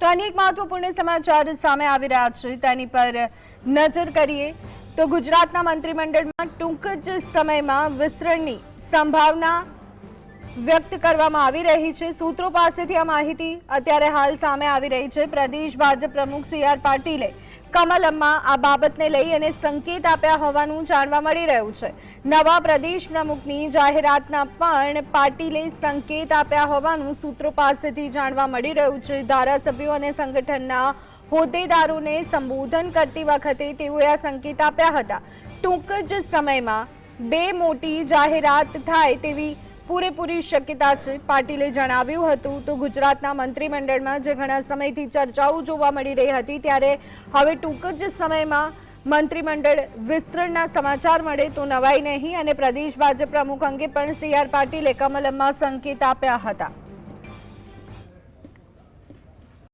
તો અનેક મહત્વપૂર્ણ સમાચાર સામે આવી રહ્યા છે. તેની પર નજર કરીએ તો ગુજરાતના મંત્રીમંડળમાં ટૂંક જ સમયમાં વિસ્તરણની સંભાવના વ્યક્ત કરવામાં આવી રહી છે. સૂત્રો પાસેથી આ માહિતી અત્યારે હાલ સામે આવી રહી છે. પ્રદેશ ભાજપ પ્રમુખ સી આર પાટીલે કમલમમાં આ બાબતને લઈ અને સંકેત આપ્યા હોવાનું જાણવા મળી રહ્યું છે. નવા પ્રદેશ પ્રમુખની જાહેરાતના પણ પાટીલે સંકેત આપ્યા હોવાનું સૂત્રો પાસેથી જાણવા મળી રહ્યું છે. ધારાસભ્યો અને સંગઠનના હોદ્દેદારોને સંબોધન કરતી વખતે તેઓએ આ સંકેત આપ્યા હતા. ટૂંક જ સમયમાં બે મોટી જાહેરાત થાય તેવી પૂરેપૂરી શક્યતા છે. પાટીલે જણાવ્યું હતું તો ગુજરાતના મંત્રીમંડળમાં જે ઘણા સમયથી ચર્ચાઓ જોવા મળી રહી હતી ત્યારે હવે ટૂંક જ સમયમાં મંત્રીમંડળ વિસ્તરણના સમાચાર મળે તો નવાઈ નહીં અને પ્રદેશ ભાજપ પ્રમુખ અંગે પણ સી આર પાટીલે કમલમમાં સંકેત આપ્યા હતા.